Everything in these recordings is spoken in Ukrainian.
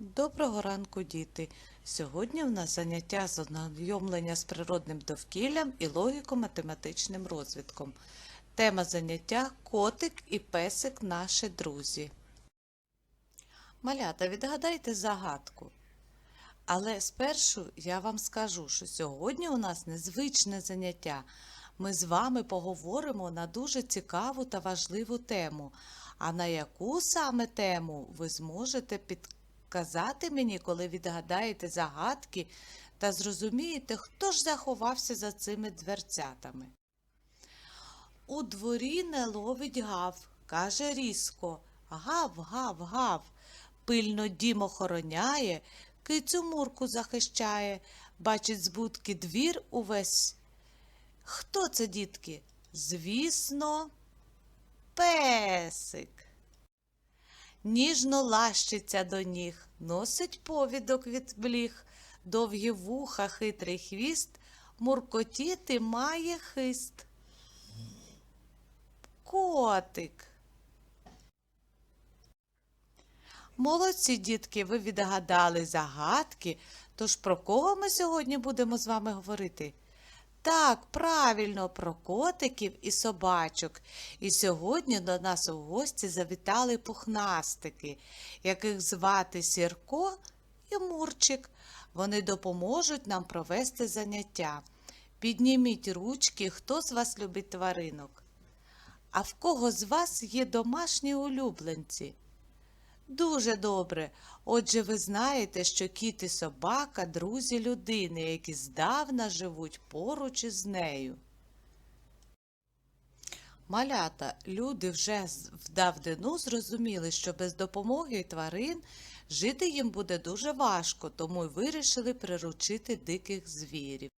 Доброго ранку, діти! Сьогодні в нас заняття з ознайомлення з природним довкіллям і логіко-математичним розвитком. Тема заняття Котик і песик наші друзі. Малята, відгадайте загадку. Але спершу я вам скажу, що сьогодні у нас незвичне заняття. Ми з вами поговоримо на дуже цікаву та важливу тему. А на яку саме тему ви зможете підказати мені, коли відгадаєте загадки та зрозумієте, хто ж заховався за цими дверцятами? У дворі не ловить гав, каже різко. Гав, гав, гав. Пильно дім охороняє, кицю мурку захищає, бачить з будки двір увесь. Хто це, дітки? Звісно, песик. Ніжно лащиться до ніг, носить повідок від бліг, довгі вуха, хитрий хвіст, муркотіти має хист. Котик. Молодці, дітки, ви відгадали загадки. Тож про кого ми сьогодні будемо з вами говорити? Так, правильно, про котиків і собачок. І сьогодні до нас у гості завітали пухнастики, яких звати Сірко і Мурчик. Вони допоможуть нам провести заняття. Підніміть ручки, хто з вас любить тваринок. А в кого з вас є домашні улюбленці? Дуже добре. Отже, ви знаєте, що кіт і собака друзі людини, які здавна живуть поруч із нею. Малята, люди вже в давнину зрозуміли, що без допомоги тварин жити їм буде дуже важко, тому й вирішили приручити диких звірів.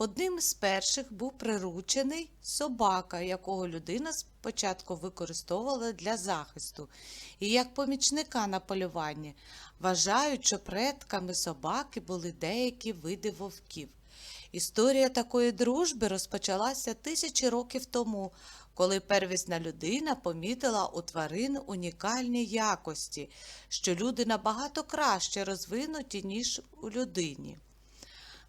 Одним з перших був приручений собака, якого людина спочатку використовувала для захисту, і як помічника на полюванні. Вважають, що предками собаки були деякі види вовків. Історія такої дружби розпочалася тисячі років тому, коли первісна людина помітила у тварин унікальні якості, що люди набагато краще розвинуті, ніж у людині.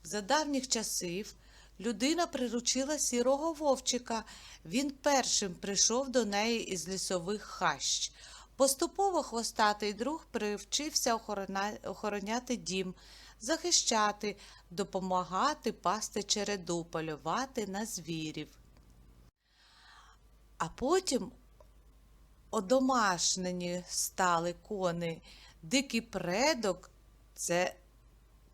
За давніх часів людина приручила сірого вовчика. Він першим прийшов до неї із лісових хащ. Поступово хвостатий друг привчився охороняти дім, захищати, допомагати пасти череду, полювати на звірів. А потім одомашнені стали кони. Дикий предок це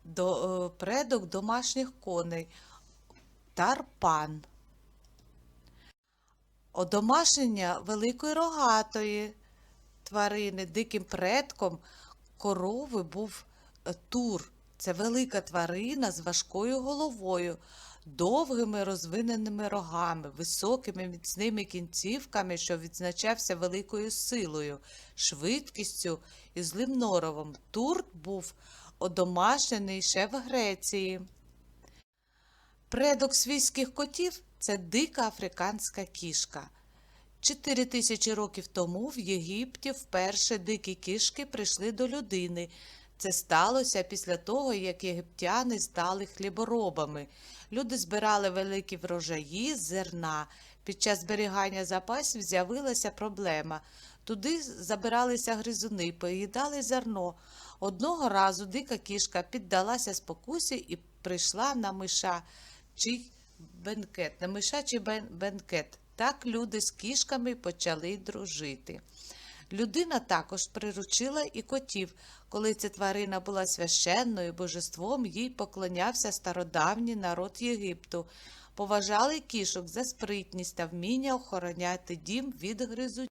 до, е, предок домашніх коней Тарпан. Одомашнення великої рогатої тварини диким предком корови був е, тур. Це велика тварина з важкою головою, довгими розвиненими рогами, високими міцними кінцівками, що відзначався великою силою, швидкістю і злим норовом. Тур був одомашнений ще в Греції. Предок свійських котів це дика африканська кішка. Чотири тисячі років тому в Єгипті вперше дикі кішки прийшли до людини. Це сталося після того, як єгиптяни стали хліборобами. Люди збирали великі врожаї з зерна. Під час зберігання запасів з'явилася проблема. Туди забиралися гризуни, поїдали зерно. Одного разу дика кішка піддалася спокусі і прийшла на миша бенкет, на мишачий бен- бенкет. Так люди з кішками почали дружити. Людина також приручила і котів. Коли ця тварина була священною божеством, їй поклонявся стародавній народ Єгипту. Поважали кішок за спритність та вміння охороняти дім від гризунів.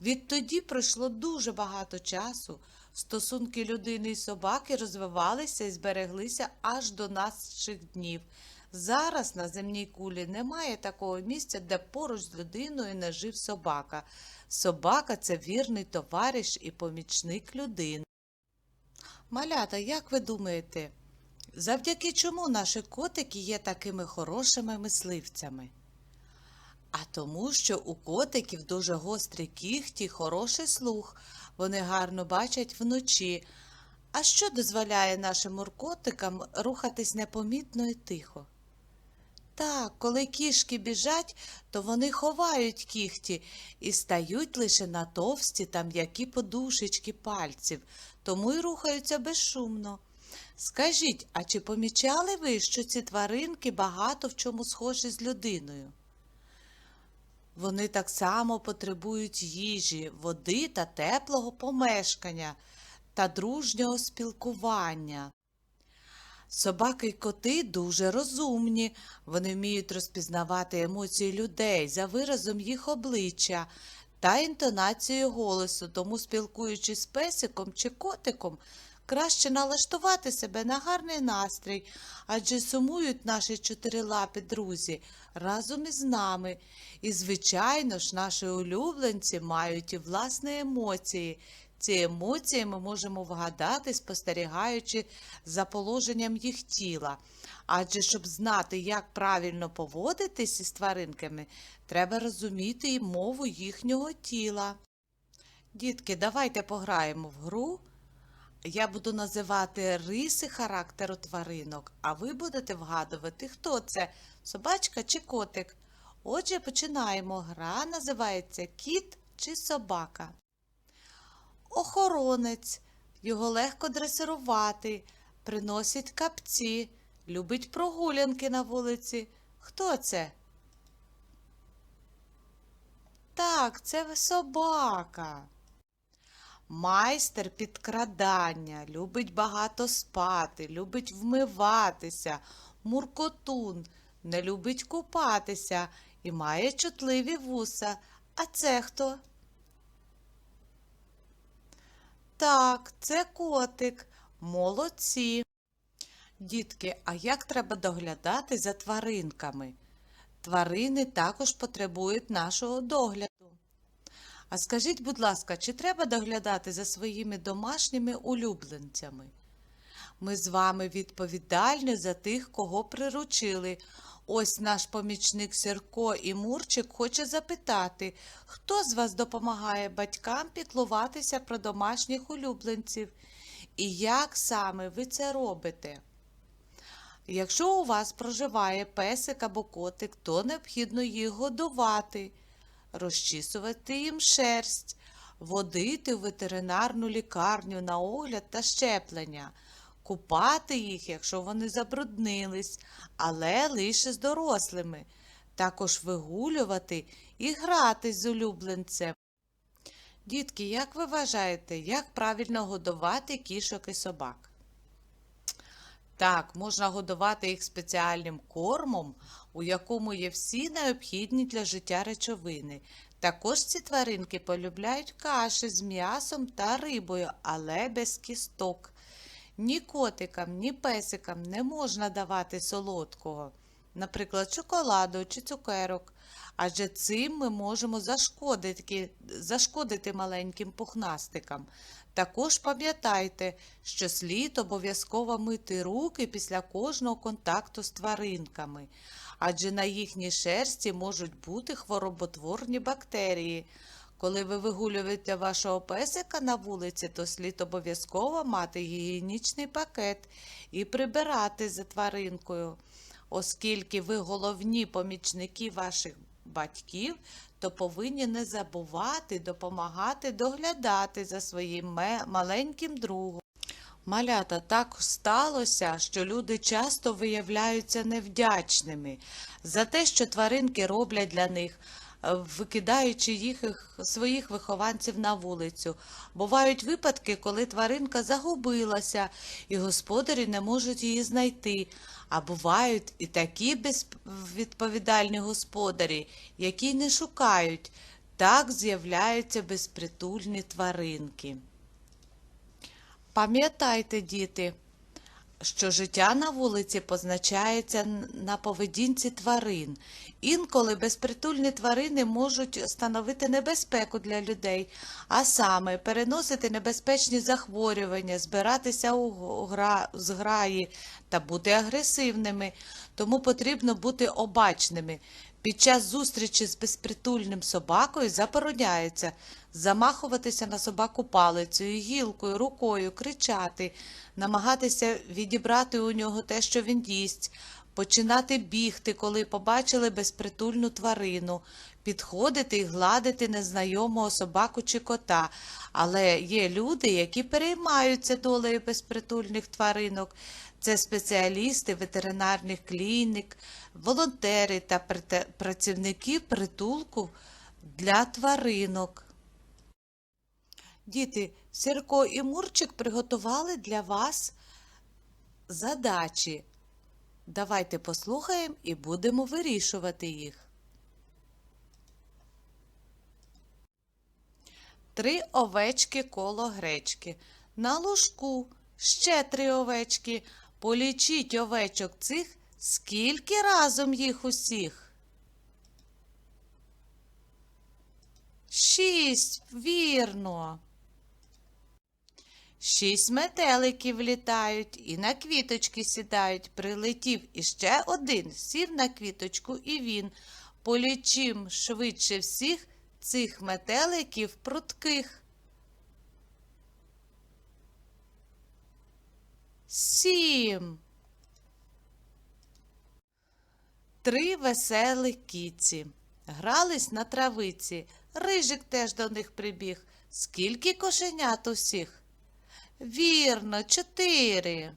Відтоді пройшло дуже багато часу. Стосунки людини і собаки розвивалися і збереглися аж до наших днів. Зараз на земній кулі немає такого місця, де поруч з людиною не жив собака. Собака це вірний товариш і помічник людини. Малята, як ви думаєте, завдяки чому наші котики є такими хорошими мисливцями? А тому, що у котиків дуже гострі кіхті, хороший слух. Вони гарно бачать вночі. А що дозволяє нашим муркотикам рухатись непомітно і тихо? Так, коли кішки біжать, то вони ховають кігті і стають лише на товсті та м'які подушечки пальців, тому й рухаються безшумно. Скажіть, а чи помічали ви, що ці тваринки багато в чому схожі з людиною? Вони так само потребують їжі, води та теплого помешкання та дружнього спілкування. Собаки й коти дуже розумні, вони вміють розпізнавати емоції людей за виразом їх обличчя та інтонацією голосу, тому, спілкуючись з песиком чи котиком, краще налаштувати себе на гарний настрій, адже сумують наші чотирилапі друзі разом із нами. І, звичайно ж, наші улюбленці мають і власні емоції. Ці емоції ми можемо вгадати, спостерігаючи за положенням їх тіла. Адже щоб знати, як правильно поводитись із тваринками, треба розуміти і мову їхнього тіла. Дітки, давайте пограємо в гру. Я буду називати риси характеру тваринок, а ви будете вгадувати, хто це собачка чи котик. Отже, починаємо. Гра називається Кіт чи собака. Охоронець. Його легко дресирувати, приносить капці, любить прогулянки на вулиці. Хто це? Так, це собака. Майстер підкрадання, любить багато спати, любить вмиватися, муркотун, не любить купатися і має чутливі вуса. А це хто? Так, це котик. Молодці. Дітки, а як треба доглядати за тваринками? Тварини також потребують нашого догляду. А скажіть, будь ласка, чи треба доглядати за своїми домашніми улюбленцями? Ми з вами відповідальні за тих, кого приручили. Ось наш помічник Сірко і Мурчик хоче запитати, хто з вас допомагає батькам піклуватися про домашніх улюбленців? І як саме ви це робите? Якщо у вас проживає песик або котик, то необхідно їх годувати, розчісувати їм шерсть, водити в ветеринарну лікарню на огляд та щеплення, купати їх, якщо вони забруднились, але лише з дорослими, також вигулювати і гратись з улюбленцем. Дітки, як ви вважаєте, як правильно годувати кішок і собак? Так, можна годувати їх спеціальним кормом, у якому є всі необхідні для життя речовини. Також ці тваринки полюбляють каші з м'ясом та рибою, але без кісток. Ні котикам, ні песикам не можна давати солодкого, наприклад, шоколаду чи цукерок, адже цим ми можемо зашкодити, зашкодити маленьким пухнастикам. Також пам'ятайте, що слід обов'язково мити руки після кожного контакту з тваринками, адже на їхній шерсті можуть бути хвороботворні бактерії. Коли ви вигулюєте вашого песика на вулиці, то слід обов'язково мати гігієнічний пакет і прибирати за тваринкою. Оскільки ви головні помічники ваших батьків, то повинні не забувати допомагати доглядати за своїм маленьким другом. Малята, так сталося, що люди часто виявляються невдячними за те, що тваринки роблять для них, викидаючи їх своїх вихованців на вулицю. Бувають випадки, коли тваринка загубилася, і господарі не можуть її знайти. А бувають і такі безвідповідальні господарі, які не шукають. Так з'являються безпритульні тваринки. Пам'ятайте, діти, що життя на вулиці позначається на поведінці тварин. Інколи безпритульні тварини можуть становити небезпеку для людей, а саме переносити небезпечні захворювання, збиратися у гра- зграї та бути агресивними. Тому потрібно бути обачними. Під час зустрічі з безпритульним собакою забороняється замахуватися на собаку палицею, гілкою, рукою, кричати, намагатися відібрати у нього те, що він їсть, починати бігти, коли побачили безпритульну тварину, підходити і гладити незнайомого собаку чи кота. Але є люди, які переймаються долею безпритульних тваринок. Це спеціалісти ветеринарних клінік, волонтери та працівники притулку для тваринок. Діти, Сірко і Мурчик приготували для вас задачі. Давайте послухаємо і будемо вирішувати їх. Три овечки коло гречки. На лужку ще три овечки. Полічіть овечок цих, скільки разом їх усіх. Шість, вірно. Шість метеликів літають і на квіточки сідають. Прилетів іще один, сів на квіточку і він. Полічим швидше всіх цих метеликів прутких. Сім. Три веселі кіці. Грались на травиці. Рижик теж до них прибіг. Скільки кошенят усіх? Вірно, чотири.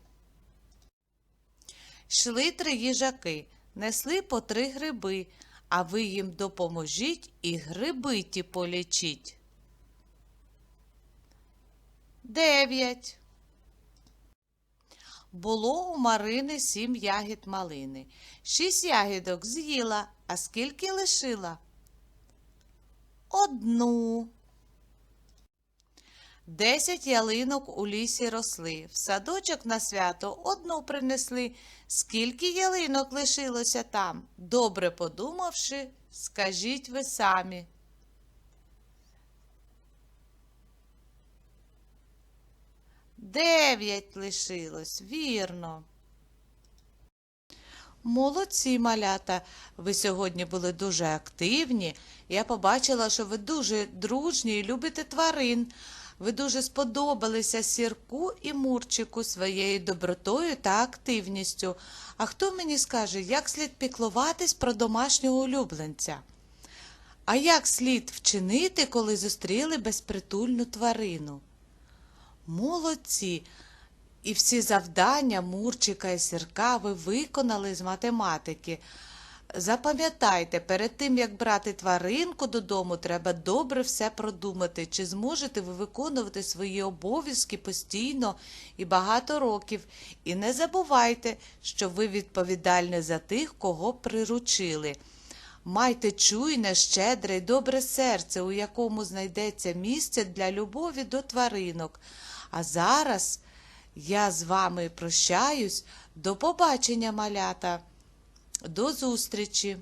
Йшли три їжаки, несли по три гриби, а ви їм допоможіть і гриби ті полічіть. Дев'ять. Було у Марини сім ягід малини. Шість ягідок з'їла, а скільки лишила? Одну. Десять ялинок у лісі росли. В садочок на свято одну принесли. Скільки ялинок лишилося там? Добре подумавши, скажіть ви самі. Дев'ять лишилось, вірно. Молодці, малята. Ви сьогодні були дуже активні. Я побачила, що ви дуже дружні і любите тварин. Ви дуже сподобалися сірку і мурчику своєю добротою та активністю. А хто мені скаже, як слід піклуватись про домашнього улюбленця? А як слід вчинити, коли зустріли безпритульну тварину? Молодці! І всі завдання Мурчика і Сірка ви виконали з математики. Запам'ятайте, перед тим, як брати тваринку додому, треба добре все продумати, чи зможете ви виконувати свої обов'язки постійно і багато років. І не забувайте, що ви відповідальні за тих, кого приручили. Майте чуйне, щедре й добре серце, у якому знайдеться місце для любові до тваринок. А зараз я з вами прощаюсь. До побачення, малята. До зустрічі!